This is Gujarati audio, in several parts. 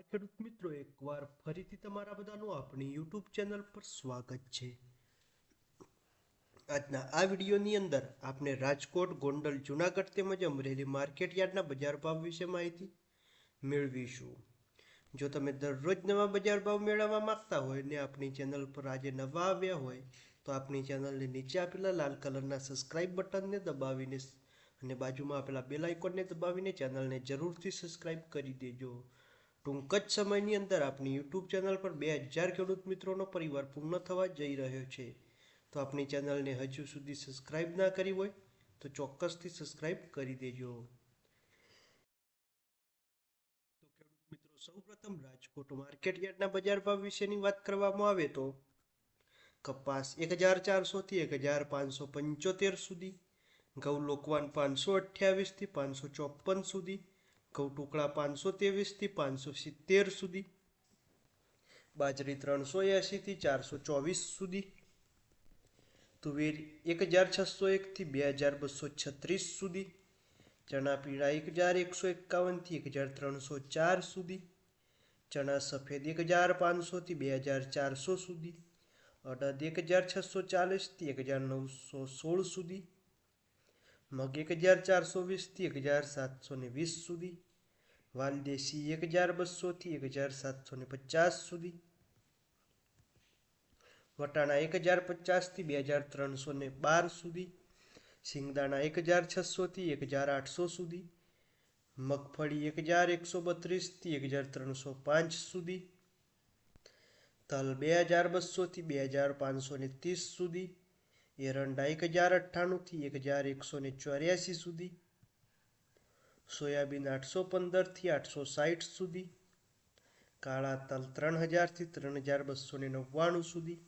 નમસ્કાર ખેડૂત મિત્રો એકવાર ફરીથી તમારા બધાનું આપણી યુટ્યુબ ચેનલ પર સ્વાગત છે. આજના આ વિડીયોની અંદર આપણે રાજકોટ, ગોંડલ, જુનાગઢ તેમજ અમરેલી માર્કેટ યાર્ડના બજાર ભાવ વિશે માહિતી મેળવીશું. જો તમે દરરોજ નવા બજાર ભાવ મેળવવા માંગતા હોય ને આપણી ચેનલ પર આજે નવા આવ્યા હોય, તો આપણી ચેનલને નીચે આપેલા લાલ કલરના સબસ્ક્રાઇબ બટનને દબાવીને અને બાજુમાં આપેલા બેલ આઇકોનને દબાવીને ચેનલને જરૂરથી સબસ્ક્રાઇબ કરી દેજો. ટૂંક જ સમયની અંદર આપણી યુટ્યુબ ચેનલ પર બે હજાર ખેડૂત મિત્રોનો પરિવાર પૂર્ણ થવા જઈ રહ્યો છે. તો આપણી ચેનલને હજુ સુધી સબસ્ક્રાઇબ ના કરી હોય, તો ચોક્કસથી સબસ્ક્રાઇબ કરી દેજો. તો ખેડૂત મિત્રો, સૌપ્રથમ રાજકોટ માર્કેટ બજાર ભાવ વિશેની વાત કરવામાં આવે તો કપાસ એક હજાર ચારસોથી એક હજાર પાંચસો પંચોતેર સુધી, ઘઉં લોકવાન પાંચસો અઠ્યાવીસથી પાંચસો ચોપન સુધી ઘઉં ટુકડા પાંચસો ત્રેવીસથી પાંચસો સિત્તેર સુધી, બાજરી ત્રણસો એંશીથી ચારસો ચોવીસ સુધી, તુવેર એક હજાર છસો એકથી બે હજાર બસો છત્રીસ સુધી, ચણા પીળા એક હજાર એકસો એકાવનથી એક હજાર ત્રણસો ચાર સુધી, ચણા સફેદ એક હજાર પાંચસોથી બે હજાર ચારસો સુધી, અડદ એક હજાર છસો ચાલીસથી એક હજાર નવસો સોળ સુધી મગ એક હજાર ચારસો વીસથી એક હજાર સાતસો ને વીસ સુધી વાલદેશી એક હજાર બસોથી એક હજાર સાતસો ને પચાસ સુધી વટાણા એક હજાર પચાસથી બે હજાર ત્રણસો ને બાર સુધી સિંગદાણા એક હજાર છસોથી એક હજાર આઠસો સુધી મગફળી એક હજાર એકસો બત્રીસથી એક હજાર ત્રણસો પાંચ સુધી તલ બે હજાર બસોથી બે હજાર પાંચસો ને ત્રીસ સુધી એરંડા એક હજાર અઠ્ઠાણુંથી એક હજાર એકસો ને ચોર્યાસી સુધી, સોયાબીન આઠસો પંદરથી આઠસો સાઠ સુધી, કાળા તલ ત્રણ હજારથી ત્રણ હજાર બસો ને નવ્વાણું સુધી,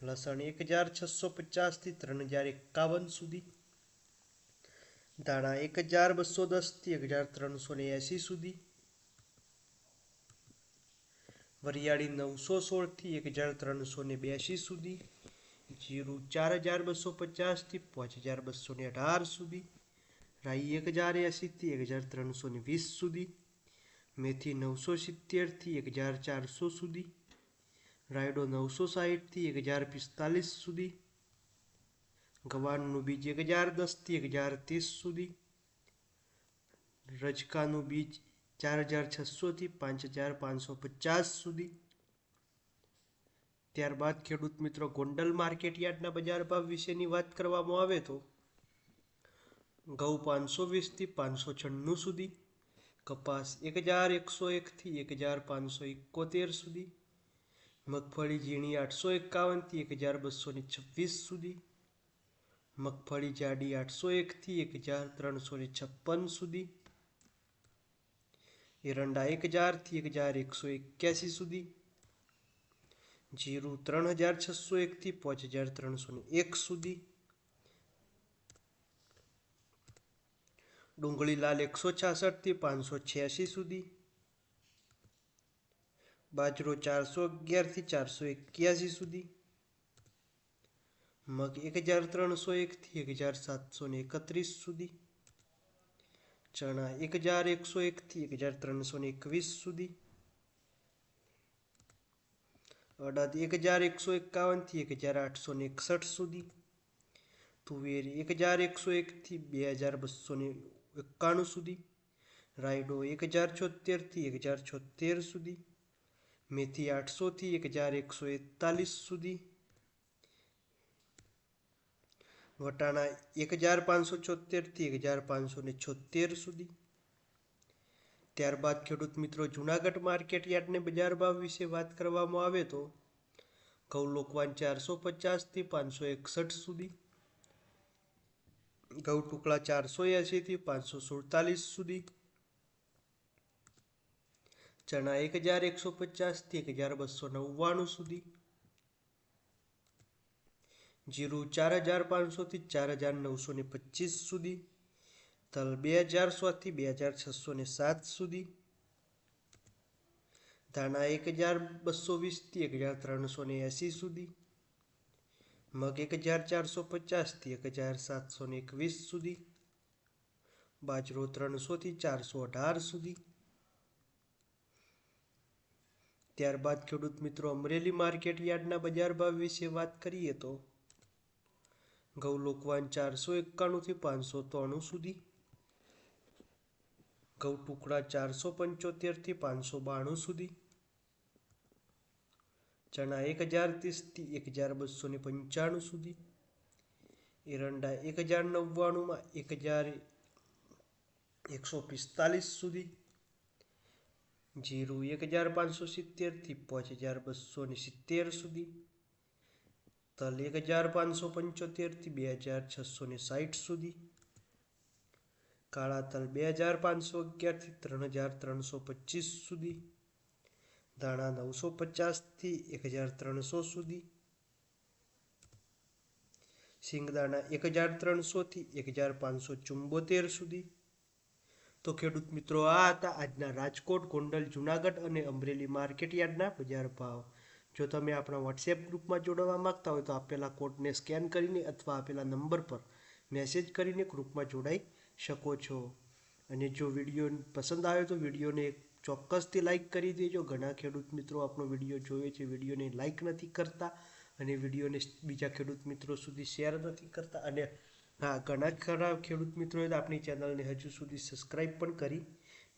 લસણ એક હજાર છસો પચાસથી ત્રણ હજાર એકાવન સુધી દાણા એક હજાર બસો દસથી એક હજાર ત્રણસો ને એંસી સુધી, વરિયાળી નવસો સોળથી એક હજાર ત્રણસો ને બ્યાસી સુધી જીરું ચાર હજાર બસો પચાસથી પાંચ હજાર બસો ને અઢાર સુધી, રાઈ એક હજાર એંશીથી એક હજાર ત્રણસો ને વીસ સુધી, મેથી નવસો સિત્તેરથી એક હજાર ચારસો સુધી, રાયડો નવસો સાહીઠથી એક હજાર પિસ્તાલીસ સુધી, ગવારનું બીજ એક હજાર દસથી એક હજાર ત્રીસ સુધી, રજકાનું બીજ ચાર હજાર છસોથી પાંચ હજાર પાંચસો પચાસ સુધી ત્યારબાદ ખેડૂત મિત્રો ગોંડલ માર્કેટ યાર્ડના બજાર ભાવ વિશેની વાત કરવામાં આવે તો ઘઉં પાંચસો વીસથી પાંચસો છન્નું સુધી, કપાસ એક હજાર એકસો એકથી એક હજાર પાંચસો એકોતેર સુધી, મગફળી ઝીણી આઠસો એકાવનથી એક હજાર બસો ને છવ્વીસ સુધી, મગફળી જાડી આઠસો એકથી એક હજાર ત્રણસો છપ્પન સુધી, એરંડા એક હજારથી એક હજાર એકસો એક્યાસી સુધી જીરું ત્રણ હજાર છસો એકથી પાંચ હજાર ત્રણસો એક સુધી. ડુંગળી લાલ એકસો છાસઠથી પાંચસો છ્યાસી સુધી. બાજરો ચારસો અગિયારથી ચારસો એક્યાસી સુધી. મગ એક હજાર ત્રણસો એકથી એક હજાર સાતસો ને એકત્રીસ સુધી. ચણા એક હજાર એકસો એકથી એક હજાર ત્રણસો ને એકવીસ સુધી. અડદ એક હજાર એકસો એકાવનથી એક હજાર આઠસો ને એકસઠ સુધી. તુવેર એક હજાર એકસો એકથી બે હજાર બસો ને એકાણું સુધી. રાયડો એક હજાર છોતેરથી એક હજાર છોતેર સુધી. મેથી આઠસોથી એક હજાર એકસો એકતાલીસ સુધી. વટાણા એક હજાર પાંચસો છોતેરથી એક હજાર પાંચસો ને છોતેર સુધી. ત્યારબાદ ખેડૂત મિત્રો જુનાગઢ માર્કેટ યાર્ડને બજાર ભાવ વિશે વાત કરવામાં આવે તો, ઘઉં લોકવાન ચારસો પચાસથી પાંચસો એકસઠ સુધી, ઘઉં ટુકડા ચારસો એંશીથી પાંચસો સુડતાલીસ સુધી, ચણા એક હજાર એકસો પચાસથી એક હજાર બસો નવ્વાણું સુધી, જીરું ચાર હજાર પાંચસોથી ચાર હજાર નવસો ને પચીસ સુધી તલ બે હજાર સોથી બે હજાર છસો ને સાત સુધી. ધાણા એક હજાર બસો વીસથી એક હજાર ત્રણસો ને એંસી સુધી. મગ એક હજાર ચારસો પચાસથી એક હજાર સાતસો ને એકવીસ સુધી. બાજરો ત્રણસોથી ચારસો અઢાર સુધી. ત્યારબાદ ખેડૂત મિત્રો અમરેલી માર્કેટ યાર્ડના બજાર ભાવ વિશે વાત કરીએ તો ઘઉં લોકવાન ચારસો એકાણુંથી પાંચસો ત્રાણું સુધી. ઘઉં ટુકડા ચારસો પંચોતેરથી પાંચસો બાણું સુધી. ચણા એક હજાર ત્રીસથી એક હજાર બસો ને પંચાણું સુધી. એરંડા એક હજાર નવ્વાણુંમાં એક હજાર એકસો પિસ્તાલીસ સુધી. જીરું એક હજાર પાંચસો સિત્તેરથી પાંચ હજાર બસો ને સિત્તેર સુધી. તલ એક હજાર પાંચસો પંચોતેરથી બે હજાર છસો ને સાઠ સુધી. કાળા તલ બે હજાર પાંચસો અગિયારથી ત્રણ હજાર ત્રણસો પચીસ સુધી ધાણા નવસો પચાસથી એક હજાર ત્રણસો સુધી સિંગદાણા એક હજાર ત્રણસોથી એક હજાર પાંચસો ચુંબોતેર સુધી. તો ખેડૂત મિત્રો, આ હતા આજના રાજકોટ, ગોંડલ, જુનાગઢ અને અમરેલી માર્કેટ યાર્ડના બજાર ભાવ. જો તમે આપણા વોટ્સએપ ગ્રુપમાં જોડાવા માંગતા હોય તો આપેલા કોડને સ્કેન કરીને અથવા આપેલા નંબર પર મેસેજ કરીને ગ્રુપમાં જોડાઈ શકો છો. અને જો વીડિયો પસંદ આવ્યો તો વિડીયોને ચોક્કસથી લાઈક કરી દેજો. ઘણા ખેડૂત મિત્રો આપણો વીડિયો જોવે છે. વિડીયોને લાઈક નથી કરતા અને વિડીયોને બીજા ખેડૂત મિત્રો સુધી શેર નથી કરતા. અને હા, ઘણા ખરા ખેડૂત મિત્રોએ તો આપણી ચેનલને હજુ સુધી સબસ્ક્રાઈબ પણ કરી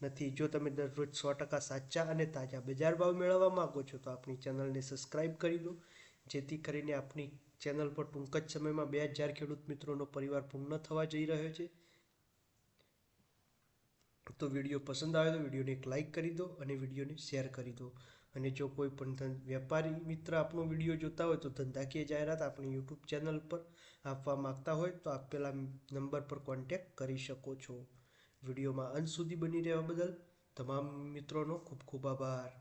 નથી. જો તમે દરરોજ સો ટકા સાચા અને તાજા બજાર ભાવ મેળવવા માંગો છો તો આપણી ચેનલને સબસ્ક્રાઈબ કરી દો. જેથી કરીને આપણી ચેનલ પર ટૂંક જ સમયમાં બે હજાર ખેડૂત મિત્રોનો પરિવાર પૂર્ણ થવા જઈ રહ્યો છે. તો વીડિયો પસંદ આવે તો વિડીયોને એક લાઇક કરી દો અને વિડીયોને શેર કરી દો. અને જો કોઈ પણ વેપારી મિત્ર આપણો વીડિયો જોતા હોય તો ધંધાકીય જાહેરાત આપણી યુટ્યુબ ચેનલ પર આપવા માંગતા હોય તો આપેલા નંબર પર કોન્ટેક્ટ કરી શકો છો. વિડીયોમાં અંત સુધી બની રહેવા બદલ તમામ મિત્રોનો ખૂબ ખૂબ આભાર.